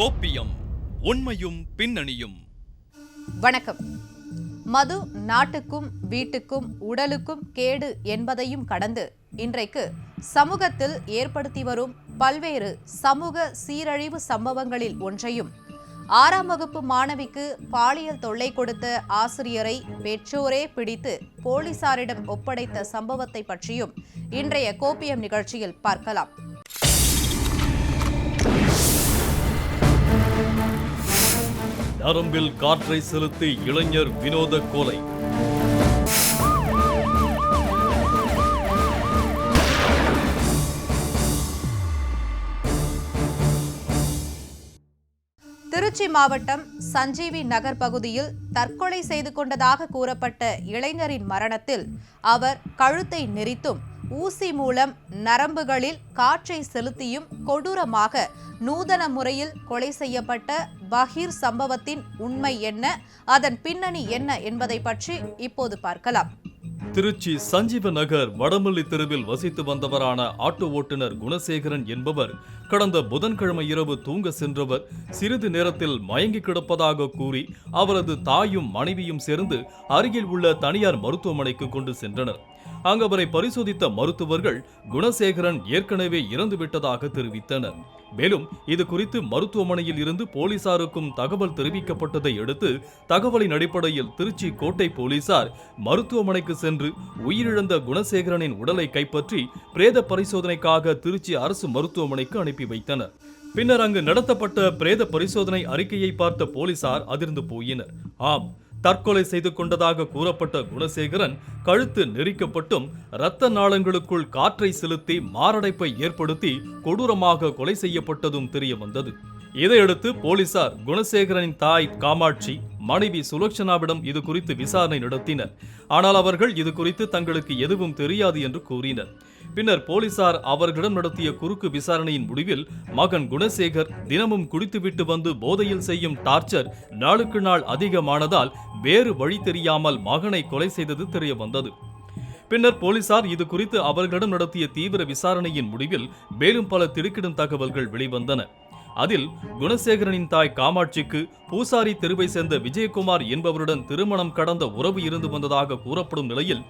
கோப்பியம் உண்மையும் பின்னணியும். வணக்கம். மது நாட்டுக்கும் வீட்டுக்கும் உடலுக்கும் கேடு என்பதையும் கடந்து இன்றைக்கு சமூகத்தில் ஏற்படுத்தி வரும் பல்வேறு சமூக சீரழிவு சம்பவங்களில் ஒன்றையும் ஆறாம் வகுப்பு மாணவிக்கு பாலியல் தொல்லை கொடுத்த ஆசிரியரை பெற்றோரே பிடித்து போலீசாரிடம் ஒப்படைத்த சம்பவத்தை பற்றியும் இன்றைய கோப்பியம் நிகழ்ச்சியில் பார்க்கலாம். நரம்பில் காற்றை செலுத்தி இளைஞர் வினோத கொலை. திருச்சி மாவட்டம் சஞ்சீவி நகர் பகுதியில் தற்கொலை செய்து கொண்டதாக கூறப்பட்ட இளைஞரின் மரணத்தில் அவர் கழுத்தை நெரித்தும் ஊசி மூலம் நரம்புகளில் காற்றை செலுத்தியும் கொடூரமாக நூதன முறையில் கொலை செய்யப்பட்ட பஹீர் சம்பவத்தின் உண்மை என்ன அதன் பின்னணி என்ன என்பதை பற்றி இப்போது பார்க்கலாம். திருச்சி சஞ்சீவ நகர் வடமல்லி தெருவில் வசித்து வந்தவரான ஆட்டோ ஓட்டுநர் குணசேகரன் என்பவர் கடந்த புதன்கிழமை இரவு தூங்க சென்றவர் சிறிது நேரத்தில் மயங்கி கிடப்பதாக கூறி அவரது தாயும் மனைவியும் சேர்ந்து அருகில் உள்ள தனியார் மருத்துவமனைக்கு கொண்டு சென்றனர். அங்கு அவரை பரிசோதித்த மருத்துவர்கள் குணசேகரன் ஏற்கனவே இறந்துவிட்டதாக தெரிவித்தனர். மேலும் இது குறித்து மருத்துவமனையில் இருந்து போலீசாருக்கும் தகவல் தெரிவிக்கப்பட்டதை அடுத்து தகவலின் அடிப்படையில் திருச்சி கோட்டை போலீசார் மருத்துவமனைக்கு சென்று உயிரிழந்த குணசேகரனின் உடலை கைப்பற்றி பிரேத பரிசோதனைக்காக திருச்சி அரசு மருத்துவமனைக்கு அனுப்பி வைத்தனர். பின்னர் அங்கு நடத்தப்பட்ட பிரேத பரிசோதனை அறிக்கையை பார்த்த போலீசார் அதிர்ந்து போயினர். ஆம் தற்கொலை செய்து கொண்டதாக கூறப்பட்ட குணசேகரன் கழுத்து நெரிக்கப்பட்டும் இரத்த நாளங்களுக்குள் காற்றை செலுத்தி மாரடைப்பை ஏற்படுத்தி கொடூரமாக கொலை செய்யப்பட்டதும் தெரிய வந்தது. இதையடுத்து போலீசார் குணசேகரனின் தாய் காமாட்சி மனைவி சுலக்ஷனாவிடம் இது குறித்து விசாரணை நடத்தினர். ஆனால் அவர்கள் இது குறித்து தங்களுக்கு எதுவும் தெரியாது என்று கூறினர். பின்னர் போலீசார் அவர்களிடம் நடத்திய குறுக்கு விசாரணையின் முடிவில் மகன் குணசேகர் தினமும் குடித்துவிட்டு வந்து போதையில் செய்யும் டார்ச்சர் நாளுக்கு நாள் அதிகமானதால் வேறு வழி தெரியாமல் மகனை கொலை செய்தது தெரிய வந்தது பின்னர் போலீசார் இது குறித்து அவர்களிடம் நடத்திய தீவிர விசாரணையின் முடிவில் மேலும் பல திடுக்கிடும் தகவல்கள் வெளிவந்தன. அதில் குணசேகரனின் தாய் காமாட்சிக்கு பூசாரி தெருவை சேர்ந்த விஜயகுமார் என்பவருடன் திருமணம் கடந்த உறவு இருந்து வந்ததாக கூறப்படும் நிலையில்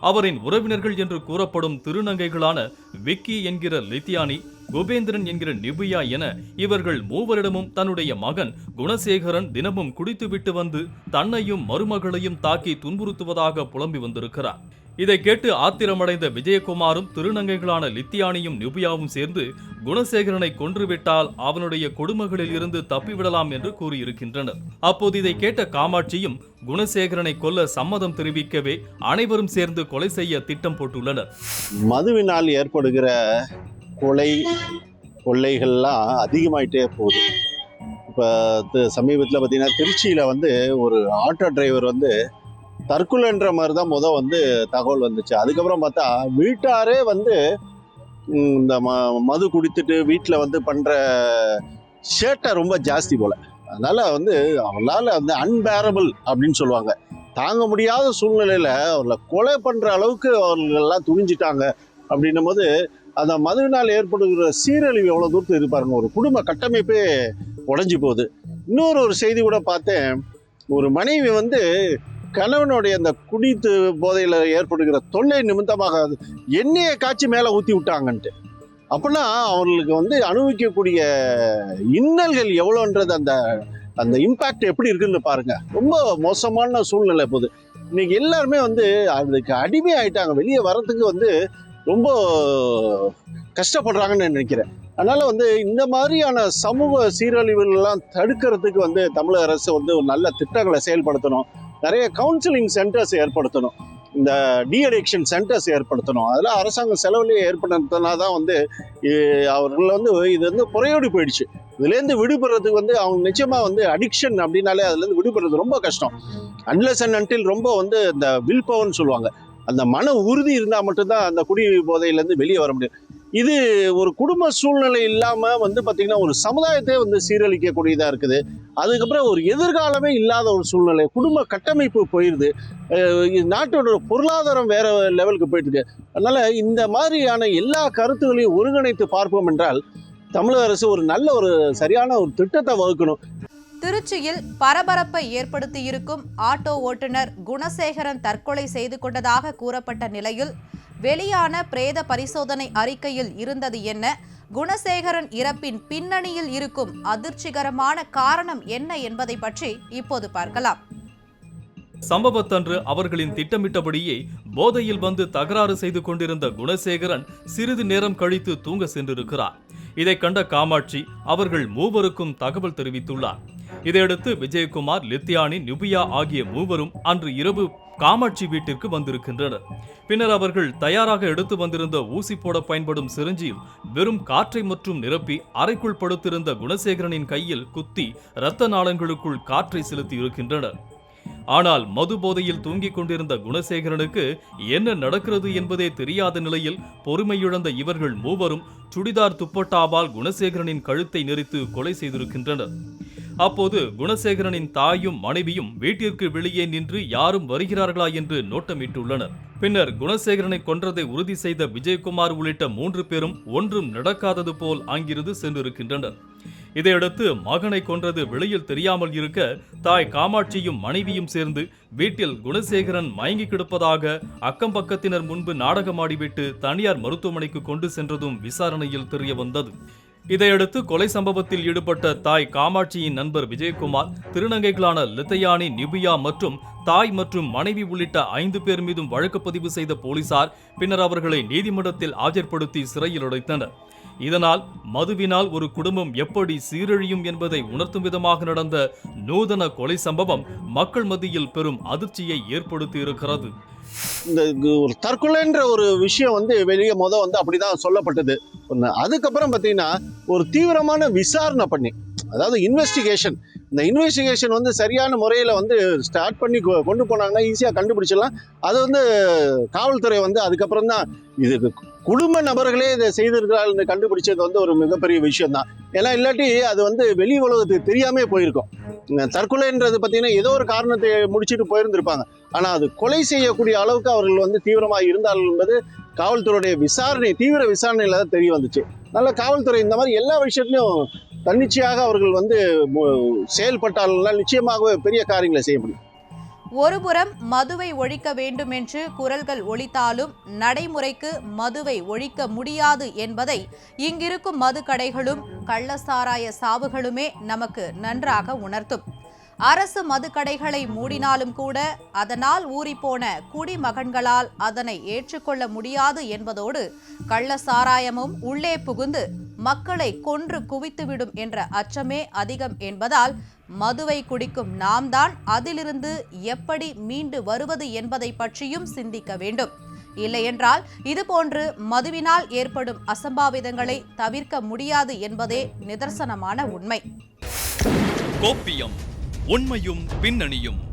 அவரின் உறவினர்கள் என்று கூறப்படும் திருநங்கைகளான விக்கி என்கிற லித்தியானி குபேந்திரன் என்கிற நிபியா என இவர்கள் மூவரிடமும் தன்னுடைய மகன் குணசேகரன் தினமும் குடித்துவிட்டு வந்து தன்னையும் மருமகளையும் தாக்கி துன்புறுத்துவதாக புலம்பி வந்திருக்கிறார். இதை கேட்டு ஆத்திரமடைந்த விஜயகுமாரும் திருநங்கைகளான லித்தியானியும் நிபியாவும் சேர்ந்து குணசேகரனை கொன்றுவிட்டால் அவனுடைய கொடுமைகளில் இருந்து தப்பிவிடலாம் என்று கூறியிருக்கின்றனர். அப்போது இதை கேட்ட காமாட்சியும் குணசேகரனை கொல்ல சம்மதம் தெரிவிக்கவே அனைவரும் சேர்ந்து கொலை செய்ய திட்டம் போட்டுள்ளனர். மதுவினால் ஏற்படுகிற கொலை கொள்ளைகள்லாம் அதிகமாயிட்டே போகுது. இப்போ சமீபத்தில் பார்த்தீங்கன்னா திருச்சியில் வந்து ஒரு ஆட்டோ டிரைவர் வந்து தற்கொலைன்ற மாதிரி தான் முதல் வந்து தகவல் வந்துச்சு. அதுக்கப்புறம் பார்த்தா வீட்டாரே வந்து இந்த ம மது குடித்துட்டு வீட்டில் வந்து பண்ணுற சேட்டை ரொம்ப ஜாஸ்தி போல். அதனால் வந்து அவங்களால வந்து அன்பேரபிள் அப்படின்னு சொல்லுவாங்க. தாங்க முடியாத சூழ்நிலையில் அவர்களை கொலை பண்ணுற அளவுக்கு அவர்களெல்லாம் துணிஞ்சிட்டாங்க. அப்படின்னும் போது அந்த மதுவினால் ஏற்படுகிற சீரழிவு எவ்வளோ தூரத்துக்கு இருப்பாருங்க ஒரு குடும்ப கட்டமைப்பே உடஞ்சி போகுது. இன்னொரு ஒரு செய்தி கூட பார்த்தேன். ஒரு மனைவி வந்து கணவனுடைய அந்த குடித்து போதையில் ஏற்படுகிற தொல்லை நிமித்தமாக எண்ணெயை காய்ச்சி மேலே ஊற்றி விட்டாங்கன்ட்டு. அப்படின்னா அவர்களுக்கு வந்து அனுபவிக்கக்கூடிய இன்னல்கள் எவ்வளோன்றது அந்த அந்த இம்பேக்ட் எப்படி இருக்குன்னு பாருங்கள் ரொம்ப மோசமான சூழ்நிலை போகுது. இன்னைக்கு எல்லாருமே வந்து அதுக்கு அடிமை ஆயிட்டாங்க வெளியே வர்றதுக்கு வந்து ரொம்ப கஷ்டப்படுறாங்கன்னு நினைக்கிறேன். அதனால் வந்து இந்த மாதிரியான சமூக சீரழிவுகள்லாம் தடுக்கிறதுக்கு வந்து தமிழக அரசு வந்து ஒரு நல்ல திட்டங்களை செயல்படுத்தணும். நிறைய கவுன்சிலிங் சென்டர்ஸ் ஏற்படுத்தணும். இந்த டிஅடிக்ஷன் சென்டர்ஸ் ஏற்படுத்தணும். அதெல்லாம் அரசாங்கம் செலவுலேயே ஏற்படுத்தினா தான் வந்து அவர்கள் வந்து இது வந்து புறையோடி போயிடுச்சு. இதுலேருந்து விடுபடுறதுக்கு வந்து அவங்க நிச்சயமாக வந்து அடிக்ஷன் அப்படின்னாலே அதுலேருந்து விடுபடுறது ரொம்ப கஷ்டம். அன்லெஸ் அண்ட் அன்டில் ரொம்ப வந்து இந்த வில் பவர்னு சொல்லுவாங்க. அந்த மன உறுதி இருந்தால் மட்டும்தான் அந்த குடி போதையிலேருந்து வெளியே வர முடியும். இது ஒரு குடும்ப சூழ்நிலை இல்லாமல் வந்து பார்த்திங்கன்னா ஒரு சமுதாயத்தை வந்து சீரழிக்கக்கூடியதாக இருக்குது. அதுக்கப்புறம் ஒரு எதிர்காலமே இல்லாத ஒரு சூழ்நிலை குடும்ப கட்டமைப்பு போயிடுது இது நாட்டோட பொருளாதாரம் வேற லெவலுக்கு போயிட்டு இருக்கு இந்த மாதிரியான எல்லா கருத்துகளையும் ஒருங்கிணைத்து பார்ப்போம் என்றால் தமிழக அரசு ஒரு நல்ல ஒரு சரியான ஒரு திட்டத்தை வகுக்கணும். திருச்சியில் பரபரப்பை ஏற்படுத்தியிருக்கும் ஆட்டோ ஓட்டுநர் குணசேகரன் தற்கொலை செய்து கொண்டதாக கூறப்பட்ட நிலையில் வெளியான பிரேத பரிசோதனை அறிக்கையில் இருந்தது என்ன? குணசேகரன் இறப்பின் பின்னணியில் இருக்கும் அதிர்ச்சிகரமான காரணம் என்ன என்பதை பற்றி இப்போது பார்க்கலாம். சம்பவத்தன்று அவர்களின் திட்டமிட்டபடியே போதையில் வந்து தகராறு செய்து கொண்டிருந்த குணசேகரன் சிறிது நேரம் கழித்து தூங்க சென்றிருக்கிறார். இதை கண்ட காமாட்சி அவர்கள் மூவருக்கும் தகவல் தெரிவித்துள்ளார். இதையடுத்து விஜயகுமார் லித்தியானி நிபியா ஆகிய மூவரும் அன்று இரவு காமாட்சி வீட்டிற்கு வந்திருக்கின்றனர். பின்னர் அவர்கள் தயாராக எடுத்து வந்திருந்த ஊசி போட பயன்படும் சிரிஞ்சில் வெறும் காற்றை மற்றும் நிரப்பி அறைக்குள் படுத்திருந்த குணசேகரனின் கையில் குத்தி இரத்த நாளங்களுக்குள் காற்றை செலுத்தி இருக்கின்றனர். ஆனால் மது போதையில் தூங்கிக் கொண்டிருந்த குணசேகரனுக்கு என்ன நடக்கிறது என்பதே தெரியாத நிலையில் பொறுமையிழந்த இவர்கள் மூவரும் சுடிதார் துப்பட்டாவால் குணசேகரனின் கழுத்தை நெரித்து கொலை செய்திருக்கின்றனர். அப்போது குணசேகரனின் தாயும் மனைவியும் வீட்டிற்கு வெளியே நின்று யாரும் வருகிறார்களா என்று நோட்டமிட்டுள்ளனர். பின்னர் குணசேகரனை கொன்றதை உறுதி செய்த விஜயகுமார் உள்ளிட்ட மூன்று பேரும் ஒன்றும் நடக்காதது போல் அங்கிருந்து சென்றிருக்கின்றனர். இதையடுத்து மகனை கொன்றது வெளியில் தெரியாமல் இருக்க தாய் காமாட்சியும் மனைவியும் சேர்ந்து வீட்டில் குணசேகரன் மயங்கி கிடப்பதாக அக்கம் பக்கத்தினர் முன்பு நாடகமாடிவிட்டு தனியார் மருத்துவமனைக்கு கொண்டு சென்றதும் விசாரணையில் தெரிய வந்தது இதையடுத்து கொலை சம்பவத்தில் ஈடுபட்ட தாய் காமாட்சியின் நண்பர் விஜயகுமார் திருநங்கைகளான லித்தையானி நிபியா மற்றும் தாய் மற்றும் மனைவி உள்ளிட்ட ஐந்து பேர் மீதும் வழக்கு பதிவு செய்த போலீசார் பின்னர் அவர்களை நீதிமன்றத்தில் ஆஜர்படுத்தி சிறையில் அடைத்தனர் இதனால் மதுவினால் ஒரு குடும்பம் எப்படி சீரழியும் என்பதை உணர்த்தும் விதமாக நடந்த நூதன கொலை சம்பவம் மக்கள் மத்தியில் பெரும் அதிர்ச்சியை ஏற்படுத்தி இருக்கிறது இந்த ஒரு தற்கொலைன்ற ஒரு விஷயம் வந்து வெளியே மொதல் வந்து அப்படிதான் சொல்லப்பட்டது. ஒன்று அதுக்கப்புறம் பார்த்தீங்கன்னா ஒரு தீவிரமான விசாரணை பண்ணி அதாவது இன்வெஸ்டிகேஷன் இந்த இன்வெஸ்டிகேஷன் வந்து சரியான முறையில் வந்து ஸ்டார்ட் பண்ணி கொ- கொண்டு போனாங்கன்னா ஈஸியாக கண்டுபிடிச்சிடலாம். அது வந்து காவல்துறை வந்து அதுக்கப்புறம் தான் இது குடும்ப நபர்களே இதை செய்திருக்கிறார்கள் கண்டுபிடிச்சது வந்து ஒரு மிகப்பெரிய விஷயம் தான் ஏன்னா இல்லாட்டி அது வந்து வெளி உலகத்துக்கு தெரியாமே போயிருக்கும். இந்த தற்கொலைன்றது பார்த்தீங்கன்னா ஏதோ ஒரு காரணத்தை முடிச்சுட்டு போயிருந்திருப்பாங்க. ஆனால் அது கொலை செய்யக்கூடிய அளவுக்கு அவர்கள் வந்து தீவிரமாக இருந்தார்கள் என்பது காவல்துறையுடைய விசாரணை தீவிர விசாரணையில் தான் தெரிய வந்துச்சு. நல்ல காவல்துறை இந்த மாதிரி எல்லா விஷயத்துலையும் தன்னிச்சையாக அவர்கள் வந்து மு- நிச்சயமாகவே பெரிய காரியங்களை செய்ய முடியும். ஒருபுறம் மதுவை ஒழிக்க வேண்டும் என்று குரல்கள் ஒழித்தாலும் நடைமுறைக்கு மதுவை ஒழிக்க முடியாது என்பதை இங்கிருக்கும் மது கடைகளும் கள்ளசாராய சாவுகளுமே நமக்கு நன்றாக உணர்த்தும். அரசு மதுக்கடைகளை மூடினாலும் கூட அதனால் ஊறிப்போன குடிமகன்களால் அதனை ஏற்றுக்கொள்ள முடியாது என்பதோடு கள்ள சாராயமும் உள்ளே புகுந்து மக்களை கொன்று குவித்துவிடும் என்ற அச்சமே அதிகம் என்பதால் மதுவை குடிக்கும் நாம் தான் அதிலிருந்து எப்படி மீண்டு வருவது என்பதை பற்றியும் சிந்திக்க வேண்டும். இல்லையென்றால் இதுபோன்று மதுவினால் ஏற்படும் அசம்பாவிதங்களை தவிர்க்க முடியாது என்பதே நிதர்சனமான உண்மை. கோப்பியம் உண்மையும் பின்னணியும்.